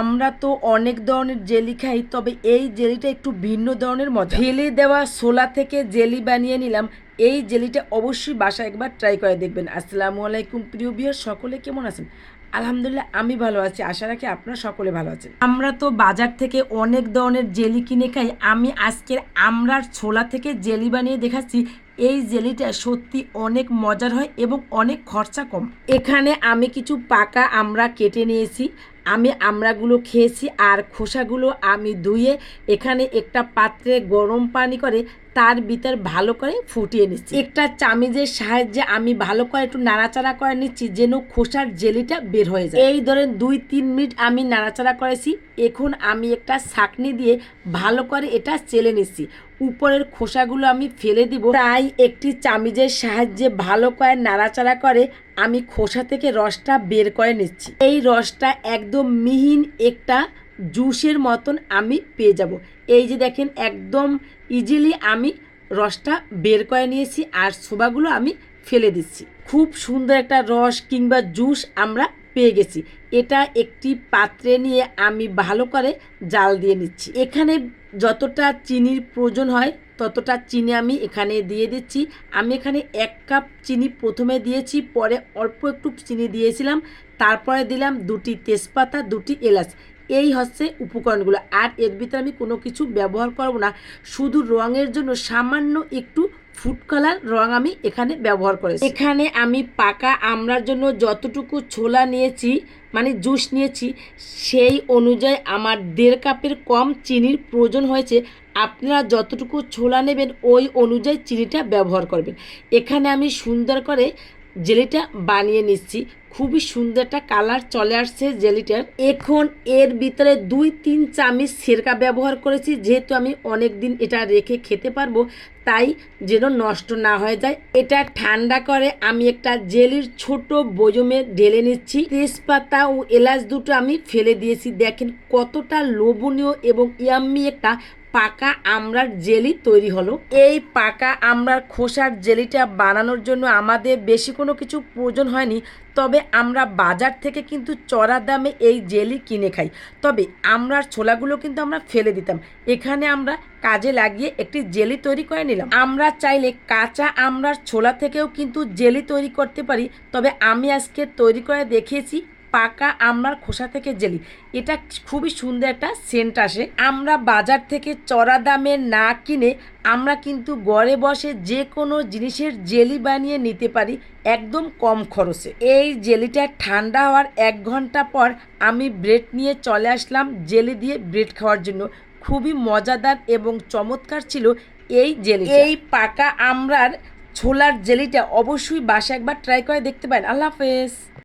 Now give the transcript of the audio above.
আমরা তো অনেক ধরনের জেলি খাই তবে এই জেলিটা একটু ভিন্ন ধরনের মজা। ফেলে দেওয়া সোলা থেকে জেলি বানিয়ে নিলাম। এই জেলিটা অবশ্যই বাসায় একবার ট্রাই করে দেখবেন। আসসালামু আলাইকুম প্রিয় বিয়ার সকলে কেমন আছেন? আলহামদুলিল্লাহ আমি ভালো আছি। আশা রাখি আপনারা সকলে ভালো আছেন। আমরা তো বাজার থেকে অনেক ধরনের জেলি কিনে খাই। আমি আজকের আমরার ছোলা থেকে জেলি বানিয়ে দেখাচ্ছি। এই জেলিটা সত্যি অনেক মজার হয় এবং অনেক খরচা কম। এখানে আমি কিছু পাকা আমরা কেটে নিয়েছি। আমি আমড়াগুলো খেয়েছি আর খোসাগুলো আমি ধুয়ে এখানে একটা পাত্রে গরম পানি করে তার ভিতর ভালো করে ফুটিয়ে নিচ্ছি। একটা চামিজের সাহায্যে আমি ভালো করে একটু নাড়াচাড়া করে নিচ্ছি যেন খোসার জেলিটা বের হয়ে যায়। এই ধরেন দুই তিন মিনিট আমি নাড়াচাড়া করেছি, এখন আমি একটা ছাকনি দিয়ে ভালো করে এটা চেলে নিচ্ছি। উপরের খোসাগুলো আমি ফেলে দিব। তাই একটি চামিজের সাহায্যে ভালো করে নাড়াচাড়া করে আমি খোসা থেকে রসটা বের করে নিচ্ছি। এই রসটা একদম মিহিন একটা জুসের মতন আমি পেয়ে যাব। এই যে দেখেন, একদম ইজিলি আমি রসটা বের করে নিয়েছি আর ছোবাগুলো আমি ফেলে দিচ্ছি। খুব সুন্দর একটা রস কিংবা জুস আমরা পেয়ে গেছি। এটা একটি পাত্রে নিয়ে আমি ভালো করে জাল দিয়ে নিচ্ছি। এখানে যতটা চিনির প্রয়োজন হয় ততটা চিনি আমি এখানে দিয়ে দিচ্ছি। আমি এখানে এক কাপ চিনি প্রথমে দিয়েছি, পরে অল্প একটু চিনি দিয়েছিলাম, তারপরে দিলাম দুটি তেজপাতা, দুটি এলাচ। এই হচ্ছে উপকরণগুলো। আর এর ভিতরে আমি কোনো কিছু ব্যবহার করব না। শুধু রঙের জন্য সামান্য একটু ফুড কালার রং আমি এখানে ব্যবহার করেছি। এখানে আমি পাকা আমড়ার জন্য যতটুকু ছোলা নিয়েছি মানে জুস নিয়েছি, সেই অনুযায়ী আমার দেড় কাপের কম চিনির প্রয়োজন হয়েছে। আপনারা যতটুকু ছোলা নেবেন, ওই অনুযায়ী চিনিটা ব্যবহার করবেন। এখানে আমি সুন্দর করে জেলিটা বানিয়ে নিচ্ছি। খুবই সুন্দর একটা কালার চলে আসছে জেলিটার। এখন এর ভিতরে দুই, তিন চামচ সিরকা ব্যবহার করেছি, যেহেতু আমি অনেক দিন এটা রেখে খেতে পারব, তাই যেন নষ্ট না হয়ে যায়। এটা ঠান্ডা করে আমি একটা জেলির ছোট বজমে ঢেলে নিচ্ছি। তেজপাতা ও এলাচ দুটো আমি ফেলে দিয়েছি। দেখেন কতটা লোভনীয় এবং ইয়াম্মি একটা পাকা আমড়ার জেলি তৈরি হলো। এই পাকা আমড়ার খোসার জেলিটা বানানোর জন্য আমাদের বেশি কোনো কিছু প্রয়োজন হয়নি, তবে আমরা বাজার থেকে কিন্তু চড়া দামে এই জেলি কিনে খাই। তবে আমরার ছোলাগুলো কিন্তু আমরা ফেলে দিতাম। এখানে আমরা কাজে লাগিয়ে একটি জেলি তৈরি করে নিলাম। আমরা চাইলে কাঁচা আমরার ছোলা থেকেও কিন্তু জেলি তৈরি করতে পারি, তবে আমি আজকে তৈরি করে দেখিয়েছি পাকা আমড়ার খোসা থেকে জেলি। এটা খুবই সুন্দর একটা সেন্ট আসে। আমরা বাজার থেকে চড়া দামে না কিনে আমরা কিন্তু গড়ে বসে যে কোনো জিনিসের জেলি বানিয়ে নিতে পারি একদম কম খরচে। এই জেলিটা ঠান্ডা হওয়ার এক ঘণ্টা পর আমি ব্রেড নিয়ে চলে আসলাম জেলি দিয়ে ব্রেড খাওয়ার জন্য। খুবই মজাদার এবং চমৎকার ছিল এই জেলি এই পাকা আমরার ছোলার জেলিটা অবশ্যই বাসা একবার ট্রাই করে দেখতে পারেন। আল্লাহ হাফেজ।